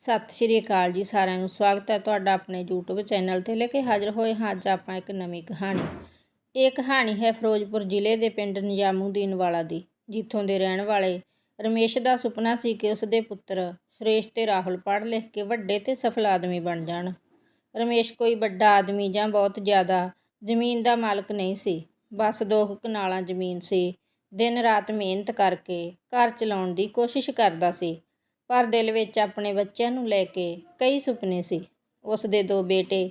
ਸਤਿ ਸ਼੍ਰੀ ਅਕਾਲ ਜੀ ਸਾਰਿਆਂ ਨੂੰ, ਸਵਾਗਤ ਹੈ ਤੁਹਾਡਾ ਆਪਣੇ YouTube ਚੈਨਲ ਤੇ ਲੈ ਕੇ ਹਾਜ਼ਰ ਹੋਏ ਹਾਂ ਅੱਜ ਆਪਾਂ ਇੱਕ ਨਵੀਂ ਕਹਾਣੀ। ਇਹ ਕਹਾਣੀ ਹੈ ਫਿਰੋਜ਼ਪੁਰ ਜ਼ਿਲ੍ਹੇ ਦੇ ਪਿੰਡ ਨਿਜ਼ਾਮੂਦੀਨ ਵਾਲਾ ਦੀ, ਜਿੱਥੋਂ ਦੇ ਰਹਿਣ ਵਾਲੇ ਰਮੇਸ਼ ਦਾ ਸੁਪਨਾ ਸੀ ਕਿ ਉਸ ਦੇ ਪੁੱਤਰ ਸੁਰੇਸ਼ ਤੇ ਰਾਹੁਲ ਪੜ੍ਹ ਲਿਖ ਕੇ ਵੱਡੇ ਤੇ ਸਫਲ ਆਦਮੀ ਬਣ ਜਾਣ। ਰਮੇਸ਼ ਕੋਈ ਵੱਡਾ ਆਦਮੀ ਜਾਂ ਬਹੁਤ ਜ਼ਿਆਦਾ ਜ਼ਮੀਨ ਦਾ ਮਾਲਕ ਨਹੀਂ ਸੀ। ਬਸ ਦੋ ਕੁ ਕਨਾਲਾਂ ਜ਼ਮੀਨ ਸੀ। ਦਿਨ ਰਾਤ ਮਿਹਨਤ ਕਰਕੇ ਘਰ ਚਲਾਉਣ ਦੀ ਕੋਸ਼ਿਸ਼ ਕਰਦਾ ਸੀ। ਪਰ ਦਿਲ ਵਿੱਚ ਆਪਣੇ ਬੱਚਿਆਂ ਨੂੰ ਲੈ ਕੇ ਕਈ ਸੁਪਨੇ ਸੀ। ਉਸ ਦੇ ਦੋ ਬੇਟੇ,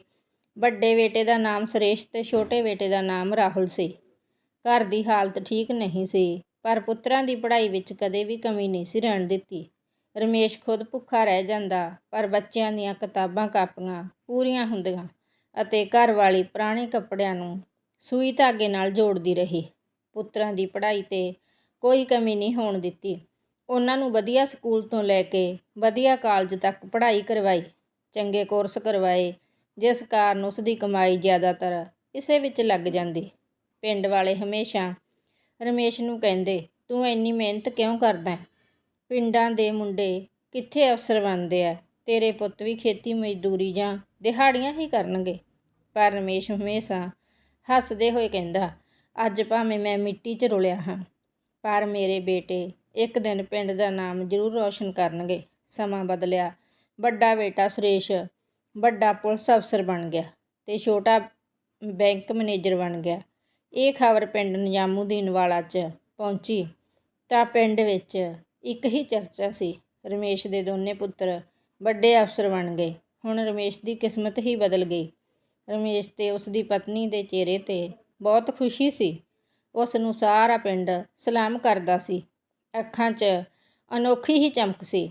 ਵੱਡੇ ਬੇਟੇ ਦਾ ਨਾਮ ਸੁਰੇਸ਼ ਤੇ ਛੋਟੇ ਬੇਟੇ ਦਾ ਨਾਮ ਰਾਹੁਲ ਸੀ। ਘਰ ਦੀ ਹਾਲਤ ਠੀਕ ਨਹੀਂ ਸੀ, ਪਰ ਪੁੱਤਰਾਂ ਦੀ ਪੜ੍ਹਾਈ ਵਿੱਚ ਕਦੇ ਵੀ ਕਮੀ ਨਹੀਂ ਸੀ ਰਹਿਣ ਦਿੱਤੀ। ਰਮੇਸ਼ ਖੁਦ ਭੁੱਖਾ ਰਹਿ ਜਾਂਦਾ, ਪਰ ਬੱਚਿਆਂ ਦੀਆਂ ਕਿਤਾਬਾਂ ਕਾਪੀਆਂ ਪੂਰੀਆਂ ਹੁੰਦੀਆਂ ਅਤੇ ਘਰ ਵਾਲੀ ਪੁਰਾਣੇ ਕੱਪੜਿਆਂ ਨੂੰ ਸੂਈ ਧਾਗੇ ਨਾਲ ਜੋੜਦੀ ਰਹੀ। ਪੁੱਤਰਾਂ ਦੀ ਪੜ੍ਹਾਈ ਤੇ ਕੋਈ ਕਮੀ ਨਹੀਂ ਹੋਣ ਦਿੱਤੀ। ਉਹਨਾਂ ਨੂੰ ਵਧੀਆ ਸਕੂਲ ਤੋਂ ਲੈ ਕੇ ਵਧੀਆ ਕਾਲਜ ਤੱਕ ਪੜ੍ਹਾਈ ਕਰਵਾਈ, ਚੰਗੇ ਕੋਰਸ ਕਰਵਾਏ, ਜਿਸ ਕਾਰਨ ਉਸ ਦੀ ਕਮਾਈ ਜ਼ਿਆਦਾਤਰ ਇਸੇ ਵਿੱਚ ਲੱਗ ਜਾਂਦੀ। ਪਿੰਡ ਵਾਲੇ ਹਮੇਸ਼ਾ ਰਮੇਸ਼ ਨੂੰ ਕਹਿੰਦੇ, ਤੂੰ ਇੰਨੀ ਮਿਹਨਤ ਕਿਉਂ ਕਰਦਾ ਪਿੰਡਾਂ ਦੇ ਮੁੰਡੇ ਕਿੱਥੇ ਅਫਸਰ ਬਣਦੇ ਆ? ਤੇਰੇ ਪੁੱਤ ਵੀ ਖੇਤੀ ਮਜ਼ਦੂਰੀ ਜਾਂ ਦਿਹਾੜੀਆਂ ਹੀ ਕਰਨਗੇ। ਪਰ ਰਮੇਸ਼ ਹਮੇਸ਼ਾ ਹੱਸਦੇ ਹੋਏ ਕਹਿੰਦਾ, ਅੱਜ ਭਾਵੇਂ ਮੈਂ ਮਿੱਟੀ 'ਚ ਰੁਲਿਆ ਹਾਂ, ਪਰ ਮੇਰੇ ਬੇਟੇ ਇੱਕ ਦਿਨ ਪਿੰਡ ਦਾ ਨਾਮ ਜ਼ਰੂਰ ਰੌਸ਼ਨ ਕਰਨਗੇ। ਸਮਾਂ ਬਦਲਿਆ। ਵੱਡਾ ਬੇਟਾ ਸੁਰੇਸ਼। ਵੱਡਾ ਪੁਲਿਸ ਅਫਸਰ ਬਣ ਗਿਆ ਤੇ ਛੋਟਾ ਬੈਂਕ ਮੈਨੇਜਰ ਬਣ ਗਿਆ। ਇਹ ਖਬਰ ਪਿੰਡ ਨਿਜ਼ਾਮੂਦੀਨ ਵਾਲਾ 'ਚ ਪਹੁੰਚੀ। ਤਾਂ ਪਿੰਡ ਵਿੱਚ ਇੱਕ ਹੀ ਚਰਚਾ ਸੀ। ਰਮੇਸ਼ ਦੇ ਦੋਨੇ ਪੁੱਤਰ ਵੱਡੇ ਅਫਸਰ ਬਣ ਗਏ। ਹੁਣ ਰਮੇਸ਼ ਦੀ ਕਿਸਮਤ ਹੀ ਬਦਲ ਗਈ। ਰਮੇਸ਼ ਤੇ ਉਸ ਦੀ ਪਤਨੀ ਦੇ ਚਿਹਰੇ ਤੇ ਬਹੁਤ ਖੁਸ਼ੀ ਸੀ। ਉਸ ਨੂੰ ਸਾਰਾ ਪਿੰਡ ਸਲਾਮ ਕਰਦਾ ਸੀ। ਅੱਖਾਂ 'ਚ ਅਨੋਖੀ ਹੀ ਚਮਕ ਸੀ।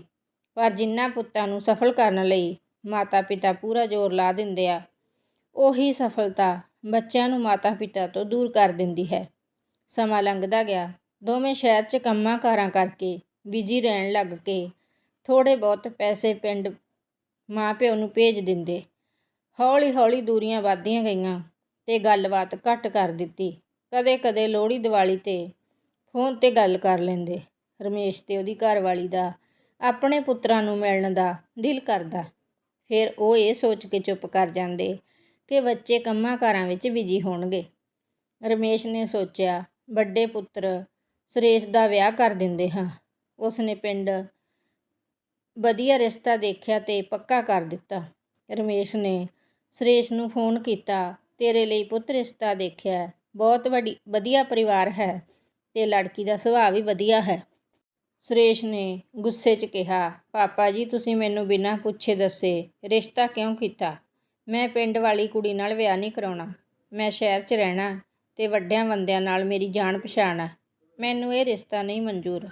ਪਰ ਜਿਨ੍ਹਾਂ ਪੁੱਤਾਂ ਨੂੰ ਸਫਲ ਕਰਨ ਲਈ ਮਾਤਾ ਪਿਤਾ ਪੂਰਾ ਜ਼ੋਰ ਲਾ ਦਿੰਦੇ ਆ, ਉਹੀ ਸਫਲਤਾ ਬੱਚਿਆਂ ਨੂੰ ਮਾਤਾ ਪਿਤਾ ਤੋਂ ਦੂਰ ਕਰ ਦਿੰਦੀ ਹੈ। ਸਮਾਂ ਲੰਘਦਾ ਗਿਆ। ਦੋਵੇਂ ਸ਼ਹਿਰ 'ਚ ਕੰਮਾਂ ਕਾਰਾਂ ਕਰਕੇ ਬਿਜ਼ੀ ਰਹਿਣ ਲੱਗ ਕੇ ਥੋੜੇ ਬਹੁਤ ਪੈਸੇ ਪਿੰਡ ਮਾਂ ਪਿਓ ਨੂੰ ਭੇਜ ਦਿੰਦੇ। ਹੌਲੀ ਹੌਲੀ ਦੂਰੀਆਂ ਵੱਧਦੀਆਂ ਗਈਆਂ ਤੇ ਗੱਲਬਾਤ ਘੱਟ ਕਰ ਦਿੱਤੀ। ਕਦੇ ਕਦੇ ਲੋਹੜੀ ਦੀਵਾਲੀ ਤੇ ਫੋਨ ਤੇ ਗੱਲ ਕਰ ਲੈਂਦੇ। ਰਮੇਸ਼ ਤੇ ਉਹਦੀ ਘਰਵਾਲੀ ਦਾ, ਆਪਣੇ ਪੁੱਤਰਾਂ ਨੂੰ ਮਿਲਣ ਦਾ ਦਿਲ ਕਰਦਾ। ਫਿਰ ਉਹ ਇਹ ਸੋਚ ਕੇ ਚੁੱਪ ਕਰ ਜਾਂਦੇ ਕਿ ਬੱਚੇ ਕੰਮਾਂ ਕਾਰਾਂ ਵਿੱਚ ਬਿਜ਼ੀ ਹੋਣਗੇ। ਰਮੇਸ਼ ਨੇ ਸੋਚਿਆ, ਵੱਡੇ ਪੁੱਤਰ ਸੁਰੇਸ਼ ਦਾ ਵਿਆਹ ਕਰ ਦਿੰਦੇ ਹਾਂ। ਉਸ ਨੇ ਪਿੰਡ ਵਧੀਆ ਰਿਸ਼ਤਾ ਦੇਖਿਆ ਤੇ ਪੱਕਾ ਕਰ ਦਿੱਤਾ। ਰਮੇਸ਼ ਨੇ ਸੁਰੇਸ਼ ਨੂੰ ਫੋਨ ਕੀਤਾ, ਤੇਰੇ ਲਈ ਪੁੱਤ ਰਿਸ਼ਤਾ ਦੇਖਿਆ, ਬਹੁਤ ਵੱਡੀ, ਵਧੀਆ ਪਰਿਵਾਰ ਹੈ ਤੇ ਲੜਕੀ ਦਾ ਸੁਭਾਅ ਵੀ ਵਧੀਆ ਹੈ। ਸੁਰੇਸ਼ ਨੇ ਗੁੱਸੇ 'ਚ ਕਿਹਾ, ਪਾਪਾ ਜੀ, ਤੁਸੀਂ ਮੈਨੂੰ ਬਿਨਾਂ ਪੁੱਛੇ ਦੱਸੇ ਰਿਸ਼ਤਾ ਕਿਉਂ ਕੀਤਾ? ਮੈਂ ਪਿੰਡ ਵਾਲੀ ਕੁੜੀ ਨਾਲ ਵਿਆਹ ਨਹੀਂ ਕਰਾਉਣਾ। ਮੈਂ ਸ਼ਹਿਰ 'ਚ ਰਹਿਣਾ ਤੇ ਵੱਡਿਆਂ ਬੰਦਿਆਂ ਨਾਲ ਮੇਰੀ ਜਾਣ ਪਛਾਣ ਹੈ ਮੈਨੂੰ ਇਹ ਰਿਸ਼ਤਾ ਨਹੀਂ ਮਨਜ਼ੂਰ।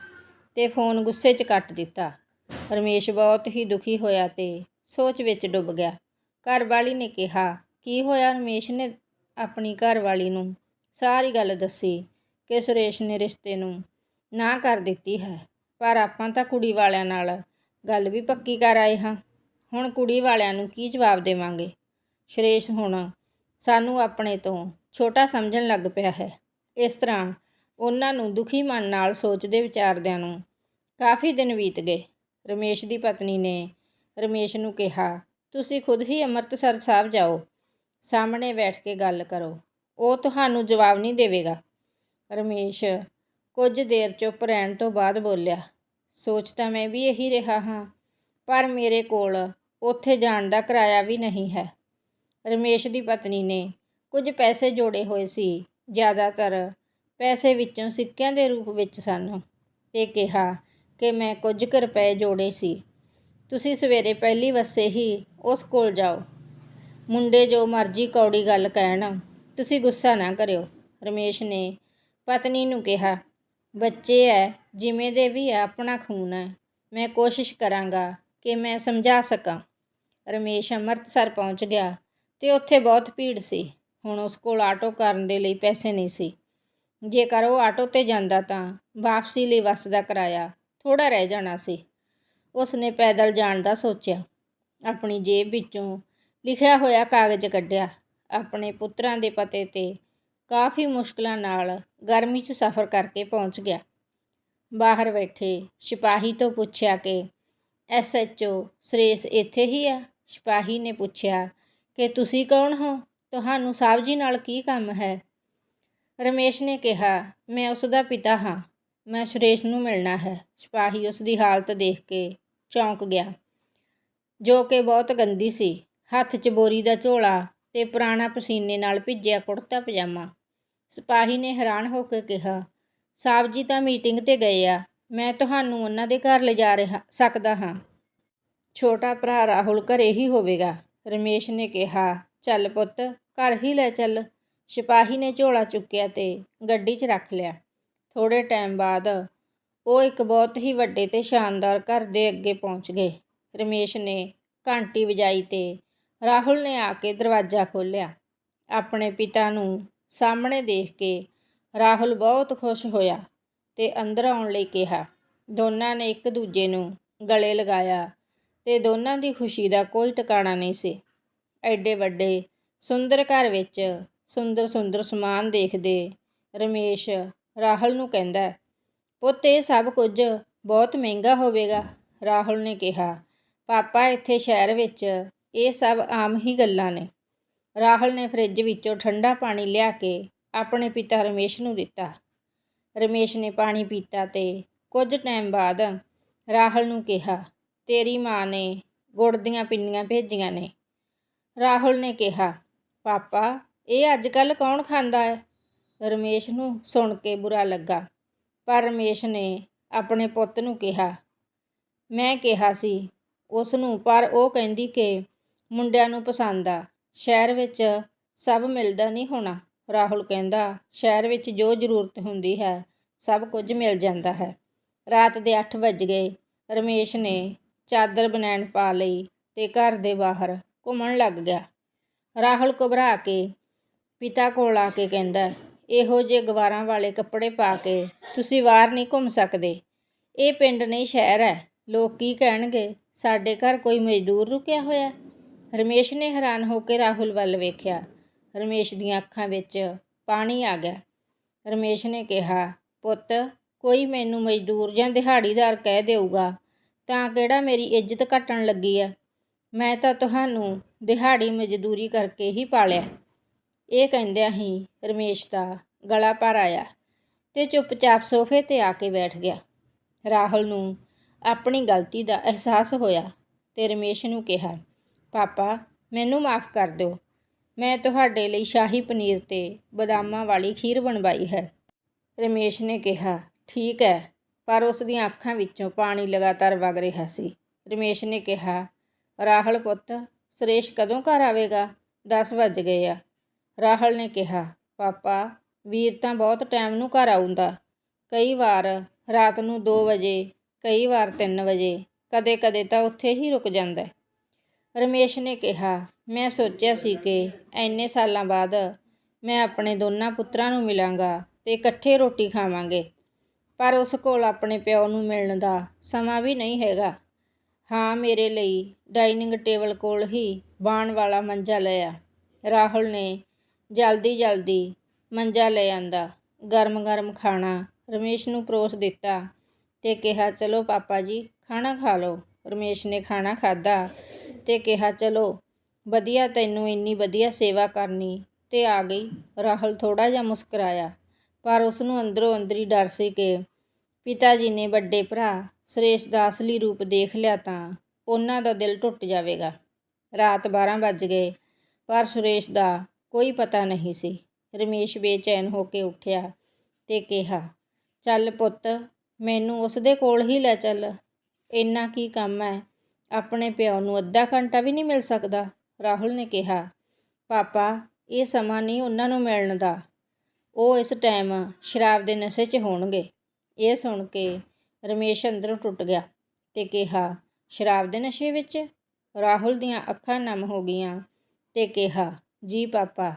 ਤੇ ਫੋਨ ਗੁੱਸੇ 'ਚ ਕੱਟ ਦਿੱਤਾ। ਰਮੇਸ਼ ਬਹੁਤ ਹੀ ਦੁਖੀ ਹੋਇਆ ਤੇ ਸੋਚ ਵਿੱਚ ਡੁੱਬ ਗਿਆ। ਘਰ ਵਾਲੀ ਨੇ ਕਿਹਾ, ਕੀ ਹੋਇਆ? ਰਮੇਸ਼ ਨੇ ਆਪਣੀ ਘਰ ਵਾਲੀ ਨੂੰ ਸਾਰੀ ਗੱਲ ਦੱਸੀ ਕਿ ਸੁਰੇਸ਼ ਨੇ ਰਿਸ਼ਤੇ ਨੂੰ ਨਾ ਕਰ ਦਿੱਤੀ ਹੈ। ਪਰ ਆਪਾਂ ਤਾਂ ਕੁੜੀ ਵਾਲਿਆਂ ਨਾਲ ਗੱਲ ਵੀ ਪੱਕੀ ਕਰ ਆਏ ਹਾਂ। ਹੁਣ ਕੁੜੀ ਵਾਲਿਆਂ ਨੂੰ ਕੀ ਜਵਾਬ ਦੇਵਾਂਗੇ? ਸ਼ਰੇਸ਼ ਹੁਣ ਸਾਨੂੰ ਆਪਣੇ ਤੋਂ ਛੋਟਾ ਸਮਝਣ ਲੱਗ ਪਿਆ ਹੈ। ਇਸ ਤਰ੍ਹਾਂ ਉਹਨਾਂ ਨੂੰ ਦੁਖੀ ਮਨ ਨਾਲ ਸੋਚਦੇ ਵਿਚਾਰਦਿਆਂ ਨੂੰ ਕਾਫੀ ਦਿਨ ਬੀਤ ਗਏ। ਰਮੇਸ਼ ਦੀ ਪਤਨੀ ਨੇ ਰਮੇਸ਼ ਨੂੰ ਕਿਹਾ, ਤੁਸੀਂ ਖੁਦ ਹੀ ਅੰਮ੍ਰਿਤਸਰ ਸਾਹਿਬ ਜਾਓ। ਸਾਹਮਣੇ ਬੈਠ ਕੇ ਗੱਲ ਕਰੋ। ਉਹ ਤੁਹਾਨੂੰ ਜਵਾਬ ਨਹੀਂ ਦੇਵੇਗਾ। ਰਮੇਸ਼ ਕੁਝ ਦੇਰ ਚੁੱਪ ਰਹਿਣ ਤੋਂ ਬਾਅਦ ਬੋਲਿਆ, ਸੋਚ ਤਾਂ ਮੈਂ ਵੀ ਇਹੀ ਰਿਹਾ ਹਾਂ, ਪਰ ਮੇਰੇ ਕੋਲ ਉੱਥੇ ਜਾਣ ਦਾ ਕਿਰਾਇਆ ਵੀ ਨਹੀਂ ਹੈ। ਰਮੇਸ਼ ਦੀ ਪਤਨੀ ਨੇ ਕੁਝ ਪੈਸੇ ਜੋੜੇ ਹੋਏ ਸੀ, ਜ਼ਿਆਦਾਤਰ ਪੈਸੇ ਵਿੱਚੋਂ ਸਿੱਕਿਆਂ ਦੇ ਰੂਪ ਵਿੱਚ ਸਨ ਤੇ ਕਿਹਾ ਕਿ ਮੈਂ ਕੁਝ ਕੁ ਰੁਪਏ ਜੋੜੇ ਸੀ। ਤੁਸੀਂ ਸਵੇਰੇ ਪਹਿਲੀ ਵਸੇ ਹੀ ਉਸ ਕੋਲ ਜਾਓ। ਮੁੰਡੇ ਜੋ ਮਰਜ਼ੀ ਕੌੜੀ ਗੱਲ ਕਹਿਣ, ਤੁਸੀਂ ਗੁੱਸਾ ਨਾ ਕਰਿਓ, ਰਮੇਸ਼ ਨੇ ਪਤਨੀ ਨੂੰ ਕਿਹਾ। ਬੱਚੇ ਹੈ ਜਿਵੇਂ ਦੇ ਵੀ ਹੈ ਆਪਣਾ ਖੂਨ ਹੈ ਮੈਂ ਕੋਸ਼ਿਸ਼ ਕਰਾਂਗਾ ਕਿ ਮੈਂ ਸਮਝਾ ਸਕਾਂ। ਰਮੇਸ਼ ਅੰਮ੍ਰਿਤਸਰ ਪਹੁੰਚ ਗਿਆ ਅਤੇ ਉੱਥੇ ਬਹੁਤ ਭੀੜ ਸੀ। ਹੁਣ ਉਸ ਕੋਲ ਆਟੋ ਕਰਨ ਦੇ ਲਈ ਪੈਸੇ ਨਹੀਂ ਸੀ। ਜੇਕਰ ਉਹ ਆਟੋ ਤੇ ਜਾਂਦਾ ਤਾਂ ਵਾਪਸੀ ਲਈ ਬੱਸ ਦਾ ਕਿਰਾਇਆ ਥੋੜ੍ਹਾ ਰਹਿ ਜਾਣਾ ਸੀ। ਉਸ ਨੇ ਪੈਦਲ ਜਾਣ ਦਾ ਸੋਚਿਆ। ਆਪਣੀ ਜੇਬ ਵਿੱਚੋਂ ਲਿਖਿਆ ਹੋਇਆ ਕਾਗਜ਼ ਕੱਢਿਆ। ਆਪਣੇ ਪੁੱਤਰਾਂ ਦੇ ਪਤੇ ਤੇ ਕਾਫੀ ਮੁਸ਼ਕਲਾਂ ਨਾਲ ਗਰਮੀ 'ਚ ਸਫ਼ਰ ਕਰਕੇ ਪਹੁੰਚ ਗਿਆ। ਬਾਹਰ ਬੈਠੇ ਸਿਪਾਹੀ ਤੋਂ ਪੁੱਛਿਆ ਕਿ ਐਸਐਚਓ ਸੁਰੇਸ਼ ਇੱਥੇ ਹੀ ਆ? ਸਿਪਾਹੀ ਨੇ ਪੁੱਛਿਆ ਕਿ, ਤੁਸੀਂ ਕੌਣ ਹੋ? ਤੁਹਾਨੂੰ ਸਾਹਿਬ ਜੀ ਨਾਲ ਕੀ ਕੰਮ ਹੈ? ਰਮੇਸ਼ ਨੇ ਕਿਹਾ, ਮੈਂ ਉਸ ਦਾ ਪਿਤਾ ਹਾਂ। ਮੈਂ ਸੁਰੇਸ਼ ਨੂੰ ਮਿਲਣਾ ਹੈ। ਸਿਪਾਹੀ ਉਸ ਦੀ ਹਾਲਤ ਦੇਖ ਕੇ ਚੌਂਕ ਗਿਆ, ਜੋ ਕਿ ਬਹੁਤ ਗੰਦੀ ਸੀ। ਹੱਥ 'ਚ ਬੋਰੀ ਦਾ ਝੋਲਾ ਤੇ ਪੁਰਾਣਾ ਪਸੀਨੇ ਨਾਲ ਭਿੱਜਿਆ ਕੁੜਤਾ ਪਜਾਮਾ ਸਿਪਾਹੀ ਨੇ ਹੈਰਾਨ ਹੋ ਕੇ ਕਿਹਾ ਸਾਹਿਬ ਜੀ ਤਾਂ ਮੀਟਿੰਗ ਤੇ ਗਏ ਆ। ਮੈਂ ਤੁਹਾਨੂੰ ਉਹਨਾਂ ਦੇ ਘਰ ਲਿਜਾ ਰਿਹਾ, ਸਕਦਾ ਹਾਂ। ਛੋਟਾ ਭਰਾ ਰਾਹੁਲ ਘਰੇ ਹੀ ਹੋਵੇਗਾ। ਰਮੇਸ਼ ਨੇ ਕਿਹਾ, ਚੱਲ ਪੁੱਤ, ਘਰ ਹੀ ਲੈ ਚੱਲ। ਸਿਪਾਹੀ ਨੇ ਝੋਲਾ ਚੁੱਕਿਆ ਤੇ ਗੱਡੀ 'ਚ ਰੱਖ ਲਿਆ। ਥੋੜੇ ਟਾਈਮ ਬਾਅਦ ਉਹ ਇੱਕ ਬਹੁਤ ਹੀ ਵੱਡੇ ਤੇ ਸ਼ਾਨਦਾਰ ਘਰ ਦੇ ਅੱਗੇ ਪਹੁੰਚ ਗਏ। ਰਮੇਸ਼ ਨੇ ਘੰਟੀ ਵਜਾਈ ਤੇ ਰਾਹੁਲ ਨੇ ਆ ਕੇ ਦਰਵਾਜ਼ਾ ਖੋਲ੍ਹਿਆ। ਆਪਣੇ ਪਿਤਾ ਨੂੰ ਸਾਹਮਣੇ ਦੇਖ ਕੇ ਰਾਹੁਲ ਬਹੁਤ ਖੁਸ਼ ਹੋਇਆ ਤੇ ਅੰਦਰ ਆਉਣ ਲਈ ਕਿਹਾ। ਦੋਨਾਂ ਨੇ ਇੱਕ ਦੂਜੇ ਨੂੰ ਗਲੇ ਲਗਾਇਆ ਤੇ ਦੋਨਾਂ ਦੀ ਖੁਸ਼ੀ ਦਾ ਕੋਈ ਟਿਕਾਣਾ ਨਹੀਂ ਸੀ। ਐਡੇ ਵੱਡੇ ਸੁੰਦਰ ਘਰ ਵਿੱਚ ਸੁੰਦਰ ਸੁੰਦਰ ਸਮਾਨ ਦੇਖਦੇ ਰਮੇਸ਼ ਰਾਹੁਲ ਨੂੰ ਕਹਿੰਦਾ, ਪੁੱਤ, ਇਹ ਸਭ ਕੁਝ ਬਹੁਤ ਮਹਿੰਗਾ ਹੋਵੇਗਾ। ਰਾਹੁਲ ਨੇ ਕਿਹਾ, ਪਾਪਾ, ਇੱਥੇ ਸ਼ਹਿਰ ਵਿੱਚ ਇਹ ਸਭ ਆਮ ਹੀ ਗੱਲਾਂ ਨੇ। ਰਾਹੁਲ ਨੇ ਫਰਿੱਜ ਵਿੱਚੋਂ ਠੰਡਾ ਪਾਣੀ ਲਿਆ ਕੇ ਆਪਣੇ ਪਿਤਾ ਰਮੇਸ਼ ਨੂੰ ਦਿੱਤਾ। ਰਮੇਸ਼ ਨੇ ਪਾਣੀ ਪੀਤਾ ਤੇ ਕੁਝ ਟਾਈਮ ਬਾਅਦ ਰਾਹੁਲ ਨੂੰ ਕਿਹਾ, ਤੇਰੀ ਮਾਂ ਨੇ ਗੁੜ ਦੀਆਂ ਪਿੰਨੀਆਂ ਭੇਜੀਆਂ ਨੇ। ਰਾਹੁਲ ਨੇ ਕਿਹਾ, ਪਾਪਾ, ਇਹ ਅੱਜ ਕੱਲ ਕੌਣ ਖਾਂਦਾ ਹੈ? ਰਮੇਸ਼ ਨੂੰ ਸੁਣ ਕੇ ਬੁਰਾ ਲੱਗਾ, ਪਰ ਰਮੇਸ਼ ਨੇ ਆਪਣੇ ਪੁੱਤ ਨੂੰ ਕਿਹਾ, ਮੈਂ ਕਿਹਾ ਸੀ, ਉਸ ਨੂੰ, ਪਰ ਉਹ ਕਹਿੰਦੀ ਕਿ ਮੁੰਡਿਆਂ ਨੂੰ ਪਸੰਦ ਆ। ਸ਼ਹਿਰ ਵਿੱਚ ਸਭ ਮਿਲਦਾ ਨਹੀਂ ਹੋਣਾ। ਰਾਹੁਲ ਕਹਿੰਦਾ, ਸ਼ਹਿਰ ਵਿੱਚ ਜੋ ਜ਼ਰੂਰਤ ਹੁੰਦੀ ਹੈ, ਸਭ ਕੁਝ ਮਿਲ ਜਾਂਦਾ ਹੈ। ਰਾਤ ਦੇ 8 ਵੱਜ ਗਏ। ਰਮੇਸ਼ ਨੇ ਚਾਦਰ ਬਨੈਣ ਪਾ ਲਈ ਤੇ ਘਰ ਦੇ ਬਾਹਰ ਘੁੰਮਣ ਲੱਗ ਗਿਆ। ਰਾਹੁਲ ਘਬਰਾ ਕੇ ਪਿਤਾ ਕੋਲ ਆ ਕੇ ਕਹਿੰਦਾ, ਇਹੋ ਜਿਹੇ ਗਵਾਰਾਂ ਵਾਲੇ ਕੱਪੜੇ ਪਾ ਕੇ ਤੁਸੀਂ ਬਾਹਰ ਨਹੀਂ ਘੁੰਮ ਸਕਦੇ। ਇਹ ਪਿੰਡ ਨਹੀਂ ਸ਼ਹਿਰ ਹੈ। ਲੋਕ ਕੀ ਕਹਿਣਗੇ? ਸਾਡੇ ਘਰ ਕੋਈ ਮਜ਼ਦੂਰ ਰੁਕਿਆ ਹੋਇਆ ਰਮੇਸ਼ ਨੇ ਹੈਰਾਨ ਹੋ ਕੇ ਰਾਹੁਲ ਵੱਲ ਵੇਖਿਆ। ਰਮੇਸ਼ ਦੀਆਂ ਅੱਖਾਂ ਵਿੱਚ ਪਾਣੀ ਆ ਗਿਆ। ਰਮੇਸ਼ ਨੇ ਕਿਹਾ, ਪੁੱਤ, ਕੋਈ ਮੈਨੂੰ ਮਜ਼ਦੂਰ ਜਾਂ ਦਿਹਾੜੀਦਾਰ ਕਹਿ ਦੇਊਗਾ, ਤਾਂ ਕਿਹੜਾ ਮੇਰੀ ਇੱਜ਼ਤ ਘਟਣ ਲੱਗੀ ਹੈ ਮੈਂ ਤਾਂ ਤੁਹਾਨੂੰ ਦਿਹਾੜੀ ਮਜ਼ਦੂਰੀ ਕਰਕੇ ਹੀ ਪਾਲਿਆ। ਇਹ ਕਹਿੰਦਿਆਂ ਹੀ ਰਮੇਸ਼ ਦਾ ਗਲਾ ਭਰ ਆਇਆ ਤੇ ਚੁੱਪਚਾਪ ਸੋਫੇ ਤੇ ਆ ਕੇ ਬੈਠ ਗਿਆ। ਰਾਹੁਲ ਨੂੰ ਆਪਣੀ ਗਲਤੀ ਦਾ ਅਹਿਸਾਸ ਹੋਇਆ ਤੇ ਰਮੇਸ਼ ਨੂੰ ਕਿਹਾ ਪਾਪਾ, ਮੈਨੂੰ ਮਾਫ ਕਰ ਦਿਓ। ਮੈਂ ਤੁਹਾਡੇ ਲਈ ਸ਼ਾਹੀ ਪਨੀਰ ਤੇ ਬਦਾਮਾਂ ਵਾਲੀ ਖੀਰ ਬਣਵਾਈ ਹੈ। ਰਮੇਸ਼ ਨੇ ਕਿਹਾ, ਠੀਕ ਹੈ, ਪਰ ਉਸ ਦੀਆਂ ਅੱਖਾਂ ਵਿੱਚੋਂ ਪਾਣੀ ਲਗਾਤਾਰ ਵਗ ਰਿਹਾ ਸੀ। ਰਮੇਸ਼ ਨੇ ਕਿਹਾ, ਰਾਹੁਲ ਪੁੱਤ, ਸੁਰੇਸ਼ ਕਦੋਂ ਘਰ ਆਵੇਗਾ? 10 ਵੱਜ ਗਏ ਆ। ਰਾਹੁਲ ਨੇ ਕਿਹਾ, ਪਾਪਾ, ਵੀਰ ਤਾਂ ਬਹੁਤ ਟਾਈਮ ਨੂੰ ਘਰ ਆਉਂਦਾ। ਕਈ ਵਾਰ ਰਾਤ ਨੂੰ 2 ਵਜੇ, ਕਈ ਵਾਰ 3 ਵਜੇ, ਕਦੇ-ਕਦੇ ਤਾਂ ਉੱਥੇ ਹੀ ਰੁਕ ਜਾਂਦਾ ਰਮੇਸ਼ ਨੇ ਕਿਹਾ, ਮੈਂ ਸੋਚਿਆ ਸੀ ਕਿ ਐਨੇ ਸਾਲਾਂ ਬਾਅਦ ਮੈਂ ਆਪਣੇ ਦੋਨਾਂ ਪੁੱਤਰਾਂ ਨੂੰ ਮਿਲਾਂਗਾ ਤੇ ਇਕੱਠੇ ਰੋਟੀ ਖਾਵਾਂਗੇ, ਪਰ ਉਸ ਕੋਲ ਆਪਣੇ ਪਿਓ ਨੂੰ ਮਿਲਣ ਦਾ ਸਮਾਂ ਵੀ ਨਹੀਂ ਹੈਗਾ। ਹਾਂ, ਮੇਰੇ ਲਈ ਡਾਈਨਿੰਗ ਟੇਬਲ ਕੋਲ ਹੀ ਬਾਣ ਵਾਲਾ ਮੰਜਾ ਲਿਆ ਰਾਹੁਲ ਨੇ ਜਲਦੀ ਜਲਦੀ ਮੰਜਾ ਲੈ ਆਂਦਾ। ਗਰਮ ਗਰਮ ਖਾਣਾ ਰਮੇਸ਼ ਨੂੰ ਪਰੋਸ ਦਿੱਤਾ ਤੇ ਕਿਹਾ, ਚਲੋ ਪਾਪਾ ਜੀ, ਖਾਣਾ ਖਾ ਲਓ। ਰਮੇਸ਼ ਨੇ ਖਾਣਾ ਖਾਦਾ ਤੇ ਕਿਹਾ, ਚਲੋ, ਵਧੀਆ ਤੈਨੂੰ ਇੰਨੀ ਵਧੀਆ ਸੇਵਾ ਕਰਨੀ। ਤੇ ਆ ਗਈ। ਰਾਹੁਲ ਥੋੜਾ ਜਿਹਾ ਮੁਸਕਰਾਇਆ, ਪਰ ਉਸ ਨੂੰ ਅੰਦਰੋਂ ਅੰਦਰੀ ਡਰ ਸੀ ਕਿ ਪਿਤਾ ਜੀ ਨੇ ਵੱਡੇ ਭਰਾ ਸੁਰੇਸ਼ ਦਾ ਅਸਲੀ ਰੂਪ ਦੇਖ ਲਿਆ ਤਾਂ ਉਹਨਾਂ ਦਾ ਦਿਲ ਟੁੱਟ ਜਾਵੇਗਾ। ਰਾਤ 12 ਵੱਜ ਗਏ, ਪਰ ਸੁਰੇਸ਼ ਦਾ ਕੋਈ ਪਤਾ ਨਹੀਂ ਸੀ। ਰਮੇਸ਼ ਬੇਚੈਨ ਹੋ ਕੇ ਉੱਠਿਆ ਤੇ ਕਿਹਾ, ਚੱਲ ਪੁੱਤ, ਮੈਨੂੰ ਉਸ ਦੇ ਕੋਲ ਹੀ ਲੈ ਚੱਲ। ਇੰਨਾ ਕੀ ਕੰਮ ਹੈ ਆਪਣੇ ਪਿਓ ਨੂੰ ਅੱਧਾ ਘੰਟਾ ਵੀ ਨਹੀਂ ਮਿਲ ਸਕਦਾ। ਰਾਹੁਲ ਨੇ ਕਿਹਾ, ਪਾਪਾ, ਇਹ ਸਮਾਂ ਨਹੀਂ ਉਹਨਾਂ ਨੂੰ ਮਿਲਣ ਦਾ। ਉਹ ਇਸ ਟਾਈਮ ਸ਼ਰਾਬ ਦੇ ਨਸ਼ੇ 'ਚ ਹੋਣਗੇ। ਇਹ ਸੁਣ ਕੇ ਰਮੇਸ਼ ਅੰਦਰੋਂ ਟੁੱਟ ਗਿਆ ਤੇ ਕਿਹਾ, ਸ਼ਰਾਬ ਦੇ ਨਸ਼ੇ ਵਿੱਚ? ਰਾਹੁਲ ਦੀਆਂ ਅੱਖਾਂ ਨਮ ਹੋ ਗਈਆਂ ਤੇ ਕਿਹਾ, ਜੀ ਪਾਪਾ,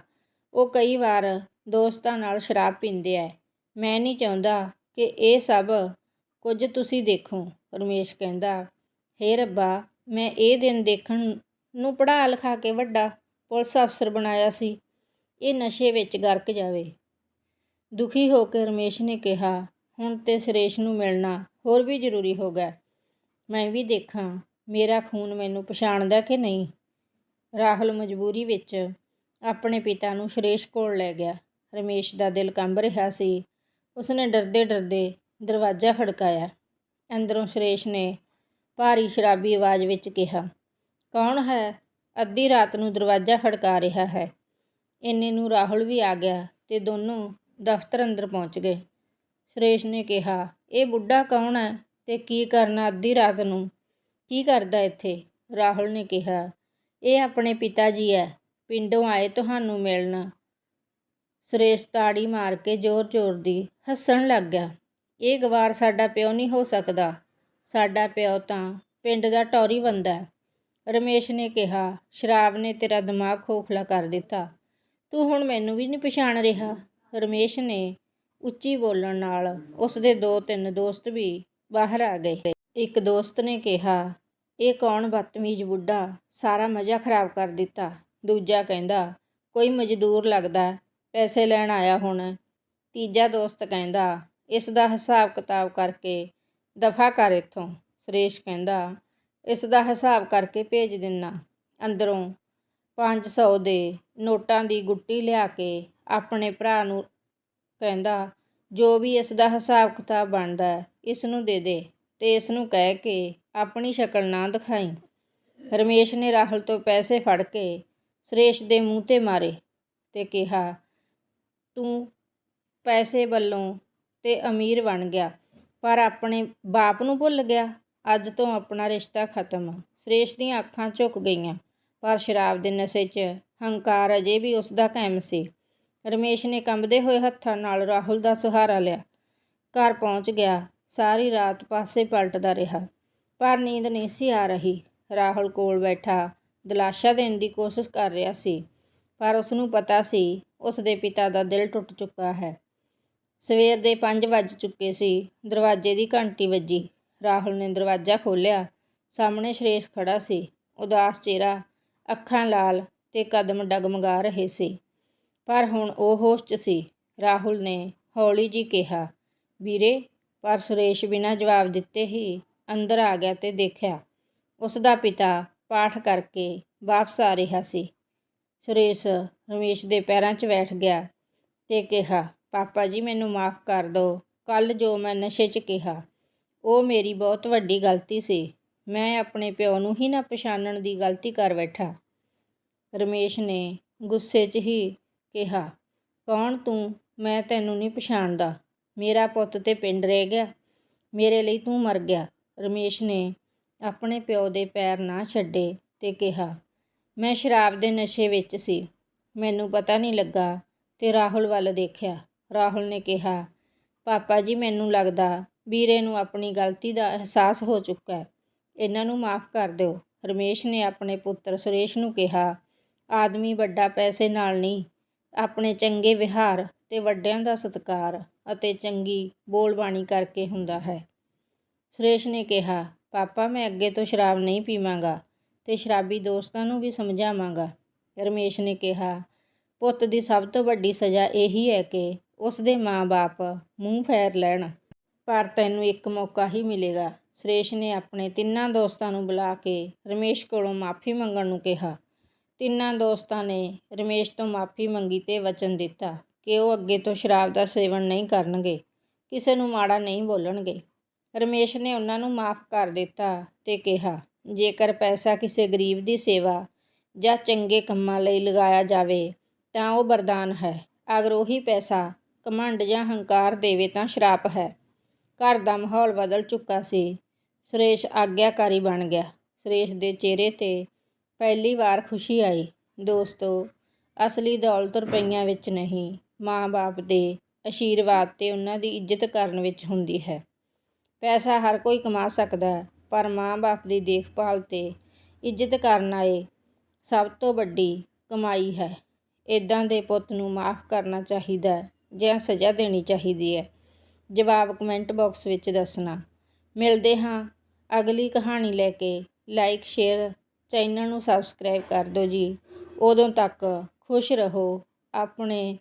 ਉਹ ਕਈ ਵਾਰ ਦੋਸਤਾਂ ਨਾਲ ਸ਼ਰਾਬ ਪੀਂਦੇ ਐ। ਮੈਂ ਨਹੀਂ ਚਾਹੁੰਦਾ ਕਿ ਇਹ ਸਭ ਕੁਝ ਤੁਸੀਂ ਦੇਖੋ, ਰਮੇਸ਼ ਕਹਿੰਦਾ। ਹੇ ਰੱਬਾ, ਮੈਂ ਇਹ ਦਿਨ ਦੇਖਣ ਨੂੰ ਪੜ੍ਹਾ ਲਿਖਾ ਕੇ ਵੱਡਾ ਪੁਲਿਸ ਅਫਸਰ ਬਣਾਇਆ ਸੀ। ਇਹ ਨਸ਼ੇ ਵਿੱਚ ਗਰਕ ਜਾਵੇ। ਦੁਖੀ ਹੋ ਕੇ ਰਮੇਸ਼ ਨੇ ਕਿਹਾ, ਹੁਣ ਤੇ ਸੁਰੇਸ਼ ਨੂੰ ਮਿਲਣਾ ਹੋਰ ਵੀ ਜ਼ਰੂਰੀ ਹੋ ਗਿਆ। ਮੈਂ ਵੀ ਦੇਖਾਂ, ਮੇਰਾ ਖੂਨ ਮੈਨੂੰ ਪਛਾਣਦਾ ਕਿ ਨਹੀਂ? ਰਾਹੁਲ ਮਜਬੂਰੀ ਵਿੱਚ ਆਪਣੇ ਪਿਤਾ ਨੂੰ ਸੁਰੇਸ਼ ਕੋਲ ਲੈ ਗਿਆ। ਰਮੇਸ਼ ਦਾ ਦਿਲ ਕੰਬ ਰਿਹਾ ਸੀ। ਉਸਨੇ ਡਰਦੇ ਡਰਦੇ ਦਰਵਾਜ਼ਾ ਖੜਕਾਇਆ। ਅੰਦਰੋਂ ਸੁਰੇਸ਼ ਨੇ ਭਾਰੀ ਸ਼ਰਾਬੀ ਆਵਾਜ਼ ਵਿੱਚ ਕਿਹਾ, ਕੌਣ ਹੈ? ਅੱਧੀ ਰਾਤ ਨੂੰ ਦਰਵਾਜ਼ਾ ਖੜਕਾ ਰਿਹਾ ਹੈ। ਇੰਨੇ ਨੂੰ ਰਾਹੁਲ ਵੀ ਆ ਗਿਆ ਤੇ ਦੋਨੋਂ ਦਫ਼ਤਰ ਅੰਦਰ ਪਹੁੰਚ ਗਏ। ਸੁਰੇਸ਼ ਨੇ ਕਿਹਾ, ਇਹ ਬੁੱਢਾ ਕੌਣ ਹੈ ਤੇ ਕੀ ਕਰਨਾ ਅੱਧੀ ਰਾਤ ਨੂੰ? ਕੀ ਕਰਦਾ ਇੱਥੇ? ਰਾਹੁਲ ਨੇ ਕਿਹਾ, ਇਹ ਆਪਣੇ ਪਿਤਾ ਜੀ ਹੈ। ਪਿੰਡੋਂ ਆਏ ਤੁਹਾਨੂੰ ਮਿਲਣ। ਸੁਰੇਸ਼ ਤਾੜੀ ਮਾਰ ਕੇ ਜ਼ੋਰ-ਜ਼ੋਰ ਦੀ ਹੱਸਣ ਲੱਗ ਗਿਆ, ਇਹ ਗਵਾਰ ਸਾਡਾ ਪਿਓ ਨਹੀਂ ਹੋ ਸਕਦਾ। ਸਾਡਾ ਪਿਓ ਤਾਂ ਪਿੰਡ ਦਾ ਟੌਰੀ ਬੰਦਾ ਰਮੇਸ਼ ਨੇ ਕਿਹਾ, ਸ਼ਰਾਬ ਨੇ ਤੇਰਾ ਦਿਮਾਗ ਖੋਖਲਾ ਕਰ ਦਿੱਤਾ। ਤੂੰ ਹੁਣ ਮੈਨੂੰ ਵੀ ਨਹੀਂ ਪਛਾਣ ਰਿਹਾ। ਰਮੇਸ਼ ਨੇ ਉੱਚੀ ਬੋਲਣ ਨਾਲ ਉਸ ਦੇ ਦੋ ਤਿੰਨ ਦੋਸਤ ਵੀ ਬਾਹਰ ਆ ਗਏ। ਇੱਕ ਦੋਸਤ ਨੇ ਕਿਹਾ, ਇਹ ਕੌਣ ਬਦਤਮੀਜ਼ ਬੁੱਢਾ? ਸਾਰਾ ਮਜ਼ਾ ਖਰਾਬ ਕਰ ਦਿੱਤਾ। ਦੂਜਾ ਕਹਿੰਦਾ, ਕੋਈ ਮਜ਼ਦੂਰ ਲੱਗਦਾ ਪੈਸੇ ਲੈਣ ਆਇਆ ਹੁਣ। ਤੀਜਾ ਦੋਸਤ ਕਹਿੰਦਾ, ਇਸ ਦਾ ਹਿਸਾਬ ਕਿਤਾਬ ਕਰਕੇ ਦਫਾ ਕਰ ਇੱਥੋਂ, ਸੁਰੇਸ਼ ਕਹਿੰਦਾ। ਇਸ ਦਾ ਹਿਸਾਬ ਕਰਕੇ ਭੇਜ ਦਿੰਨਾ। ਅੰਦਰੋਂ 500 ਦੇ ਨੋਟਾਂ ਦੀ ਗੁੱਟੀ ਲਿਆ ਕੇ ਆਪਣੇ ਭਰਾ ਨੂੰ ਕਹਿੰਦਾ, ਜੋ ਵੀ ਇਸ ਦਾ ਹਿਸਾਬ ਕਿਤਾਬ ਬਣਦਾ ਇਸ ਨੂੰ ਦੇ ਦੇ ਤੇ ਇਸ ਨੂੰ ਕਹਿ ਕੇ ਆਪਣੀ ਸ਼ਕਲ ਨਾ ਦਿਖਾਈ। ਰਮੇਸ਼ ਨੇ ਰਾਹੁਲ ਤੋਂ ਪੈਸੇ ਫੜ ਕੇ ਸੁਰੇਸ਼ ਦੇ ਮੂੰਹ ਤੇ ਮਾਰੇ ਤੇ ਕਿਹਾ, ਤੂੰ ਪੈਸੇ ਵੱਲੋਂ ਤੇ ਅਮੀਰ ਬਣ ਗਿਆ। ਪਰ ਆਪਣੇ ਬਾਪ ਨੂੰ ਭੁੱਲ ਗਿਆ। ਅੱਜ ਤੋਂ ਆਪਣਾ ਰਿਸ਼ਤਾ ਖਤਮ। ਸੁਰੇਸ਼ ਦੀਆਂ ਅੱਖਾਂ ਝੁਕ ਗਈਆਂ, ਪਰ ਸ਼ਰਾਬ ਦੇ ਨਸ਼ੇ 'ਚ ਹੰਕਾਰ ਅਜੇ ਵੀ ਉਸ ਦਾ ਕਾਇਮ ਸੀ। ਰਮੇਸ਼ ਨੇ ਕੰਬਦੇ ਹੋਏ ਹੱਥਾਂ ਨਾਲ ਰਾਹੁਲ ਦਾ ਸਹਾਰਾ ਲਿਆ। ਘਰ ਪਹੁੰਚ ਗਿਆ। ਸਾਰੀ ਰਾਤ ਪਾਸੇ ਪਲਟਦਾ ਰਿਹਾ। ਪਰ ਨੀਂਦ ਨਹੀਂ ਸੀ ਆ ਰਹੀ। ਰਾਹੁਲ ਕੋਲ ਬੈਠਾ ਦਿਲਾਸ਼ਾ ਦੇਣ ਦੀ ਕੋਸ਼ਿਸ਼ ਕਰ ਰਿਹਾ ਸੀ, ਪਰ ਉਸ ਨੂੰ ਪਤਾ ਸੀ ਉਸ ਦੇ ਪਿਤਾ ਦਾ ਦਿਲ ਟੁੱਟ ਚੁੱਕਾ ਹੈ। ਸਵੇਰ ਦੇ 5 ਵੱਜ ਚੁੱਕੇ ਸੀ। ਦਰਵਾਜ਼ੇ ਦੀ ਘੰਟੀ ਵੱਜੀ। ਰਾਹੁਲ ਨੇ ਦਰਵਾਜ਼ਾ ਖੋਲ੍ਹਿਆ। ਸਾਹਮਣੇ ਸੁਰੇਸ਼ ਖੜਾ ਸੀ। ਉਦਾਸ ਚਿਹਰਾ, ਅੱਖਾਂ ਲਾਲ ਤੇ ਕਦਮ ਡਗਮਗਾ ਰਹੇ ਸੀ। ਪਰ ਹੁਣ ਉਹ ਹੋਸ਼ 'ਚ ਸੀ। ਰਾਹੁਲ ਨੇ ਹੌਲੀ ਜੀ ਕਿਹਾ, ਵੀਰੇ, ਪਰ ਸੁਰੇਸ਼ ਬਿਨਾਂ ਜਵਾਬ ਦਿੱਤੇ ਹੀ ਅੰਦਰ ਆ ਗਿਆ ਤੇ ਦੇਖਿਆ। ਉਸ ਦਾ ਪਿਤਾ ਪਾਠ ਕਰਕੇ ਵਾਪਸ ਆ ਰਿਹਾ ਸੀ। ਸੁਰੇਸ਼ ਰਮੇਸ਼ ਦੇ ਪੈਰਾਂ 'ਚ ਬੈਠ ਗਿਆ ਤੇ ਕਿਹਾ ਪਾਪਾ ਜੀ, ਮੈਨੂੰ ਮਾਫ ਕਰ ਦਿਓ ਕੱਲ ਜੋ ਮੈਂ ਨਸ਼ੇ 'ਚ ਕਿਹਾ, ਉਹ ਮੇਰੀ ਬਹੁਤ ਵੱਡੀ ਗਲਤੀ ਸੀ। ਮੈਂ ਆਪਣੇ ਪਿਓ ਨੂੰ ਹੀ ਨਾ ਪਛਾਣਨ ਦੀ ਗਲਤੀ ਕਰ ਬੈਠਾ। ਰਮੇਸ਼ ਨੇ ਗੁੱਸੇ 'ਚ ਹੀ ਕਿਹਾ, ਕੌਣ ਤੂੰ? ਮੈਂ ਤੈਨੂੰ ਨਹੀਂ ਪਛਾਣਦਾ। ਮੇਰਾ ਪੁੱਤ ਤੇ ਪਿੰਡ ਰਹਿ ਗਿਆ। ਮੇਰੇ ਲਈ ਤੂੰ ਮਰ ਗਿਆ। ਰਮੇਸ਼ ਨੇ ਆਪਣੇ ਪਿਓ ਦੇ ਪੈਰ ਨਾ ਛੱਡੇ ਤੇ ਕਿਹਾ, ਮੈਂ ਸ਼ਰਾਬ ਦੇ ਨਸ਼ੇ ਵਿੱਚ ਸੀ। ਮੈਨੂੰ ਪਤਾ ਨਹੀਂ ਲੱਗਾ ਤੇ ਰਾਹੁਲ ਵੱਲ ਦੇਖਿਆ। ਰਾਹੁਲ ਨੇ ਕਿਹਾ, ਪਾਪਾ ਜੀ, ਮੈਨੂੰ ਲੱਗਦਾ ਵੀਰੇ ਨੂੰ ਆਪਣੀ ਗਲਤੀ ਦਾ ਅਹਿਸਾਸ ਹੋ ਚੁੱਕਾ ਹੈ। ਇਹਨਾਂ ਨੂੰ ਮਾਫ ਕਰ ਦਿਓ। ਰਮੇਸ਼ ਨੇ ਆਪਣੇ ਪੁੱਤਰ ਸੁਰੇਸ਼ ਨੂੰ ਕਿਹਾ, ਆਦਮੀ ਵੱਡਾ ਪੈਸੇ ਨਾਲ ਨਹੀਂ, ਆਪਣੇ ਚੰਗੇ ਵਿਹਾਰ ਤੇ ਵੱਡਿਆਂ ਦਾ ਸਤਿਕਾਰ ਅਤੇ ਚੰਗੀ ਬੋਲਬਾਣੀ ਕਰਕੇ ਹੁੰਦਾ ਹੈ। ਸੁਰੇਸ਼ ਨੇ ਕਿਹਾ, ਪਾਪਾ, ਮੈਂ ਅੱਗੇ ਤੋਂ ਸ਼ਰਾਬ ਨਹੀਂ ਪੀਵਾਂਗਾ ਤੇ ਸ਼ਰਾਬੀ ਦੋਸਤਾਂ ਨੂੰ ਵੀ ਸਮਝਾਵਾਂਗਾ। ਰਮੇਸ਼ ਨੇ ਕਿਹਾ, ਪੁੱਤ ਦੀ ਸਭ ਤੋਂ ਵੱਡੀ ਸਜ਼ਾ ਇਹੀ ਹੈ ਕਿ ਉਸ ਦੇ ਮਾਂ-ਬਾਪ ਮੂੰਹ ਫੇਰ ਲੈਣ। ਪਰ ਤੈਨੂੰ ਇੱਕ ਮੌਕਾ ਹੀ ਮਿਲੇਗਾ। ਸੁਰੇਸ਼ ਨੇ ਆਪਣੇ ਤਿੰਨਾਂ ਦੋਸਤਾਂ ਨੂੰ ਬੁਲਾ ਕੇ ਰਮੇਸ਼ ਕੋਲੋਂ ਮਾਫੀ ਮੰਗਣ ਨੂੰ ਕਿਹਾ। ਤਿੰਨਾਂ ਦੋਸਤਾਂ ਨੇ ਰਮੇਸ਼ ਤੋਂ ਮਾਫੀ ਮੰਗੀ ਤੇ ਵਚਨ ਦਿੱਤਾ ਕਿ ਉਹ ਅੱਗੇ ਤੋਂ ਸ਼ਰਾਬ ਦਾ ਸੇਵਨ ਨਹੀਂ ਕਰਨਗੇ, ਕਿਸੇ ਨੂੰ ਮਾੜਾ ਨਹੀਂ ਬੋਲਣਗੇ। ਰਮੇਸ਼ ਨੇ ਉਹਨਾਂ ਨੂੰ ਮਾਫ ਕਰ ਦਿੱਤਾ ਤੇ ਕਿਹਾ, ਜੇਕਰ ਪੈਸਾ ਕਿਸੇ ਗਰੀਬ ਦੀ ਸੇਵਾ ਜਾਂ ਚੰਗੇ ਕੰਮਾਂ ਲਈ ਲਗਾਇਆ ਜਾਵੇ, ਤਾਂ ਉਹ ਵਰਦਾਨ ਹੈ। ਅਗਰ ਉਹੀ ਪੈਸਾ ਘਮੰਡ ਜਾਂ ਹੰਕਾਰ ਦੇਵੇ ਤਾਂ ਸ਼ਰਾਪ ਹੈ। ਘਰ ਦਾ ਮਾਹੌਲ ਬਦਲ ਚੁੱਕਾ ਸੀ। ਸੁਰੇਸ਼ ਆਗਿਆਕਾਰੀ ਬਣ ਗਿਆ। ਸੁਰੇਸ਼ ਦੇ ਚਿਹਰੇ ਤੇ ਪਹਿਲੀ ਵਾਰ ਖੁਸ਼ੀ ਆਈ। ਦੋਸਤੋ, ਅਸਲੀ ਦੌਲਤ ਰੁਪਈਆਂ ਵਿੱਚ ਨਹੀਂ, ਮਾਂ-ਬਾਪ ਦੇ ਅਸ਼ੀਰਵਾਦ ਤੇ ਉਹਨਾਂ ਦੀ ਇੱਜ਼ਤ ਕਰਨ ਵਿੱਚ ਹੁੰਦੀ ਹੈ। ਪੈਸਾ ਹਰ ਕੋਈ ਕਮਾ ਸਕਦਾ ਹੈ, ਪਰ ਮਾਂ-ਬਾਪ ਦੀ ਦੇਖਭਾਲ ਤੇ ਇੱਜ਼ਤ ਕਰਨਾ ਇਹ ਸਭ ਤੋਂ ਵੱਡੀ ਕਮਾਈ ਹੈ। ਇਦਾਂ ਦੇ ਪੁੱਤ ਨੂੰ ਮਾਫ ਕਰਨਾ ਚਾਹੀਦਾ ਜਾਂ ਸਜ਼ਾ ਦੇਣੀ ਚਾਹੀਦੀ ਹੈ। ਜਵਾਬ ਕਮੈਂਟ ਬਾਕਸ ਵਿੱਚ ਦੱਸਣਾ। ਮਿਲਦੇ ਹਾਂ ਅਗਲੀ ਕਹਾਣੀ ਲੈ ਕੇ। ਲਾਈਕ, ਸ਼ੇਅਰ, ਚੈਨਲ ਨੂੰ ਸਬਸਕ੍ਰਾਈਬ ਕਰ ਦਿਓ ਜੀ। ਉਦੋਂ ਤੱਕ ਖੁਸ਼ ਰਹੋ, ਆਪਣੇ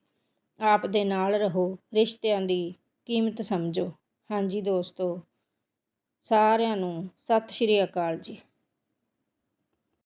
ਆਪ ਦੇ ਨਾਲ ਰਹੋ, ਰਿਸ਼ਤਿਆਂ ਦੀ ਕੀਮਤ ਸਮਝੋ। ਹਾਂਜੀ ਦੋਸਤੋ, ਸਾਰਿਆਂ ਨੂੰ ਸਤਿ ਸ਼੍ਰੀ ਅਕਾਲ ਜੀ।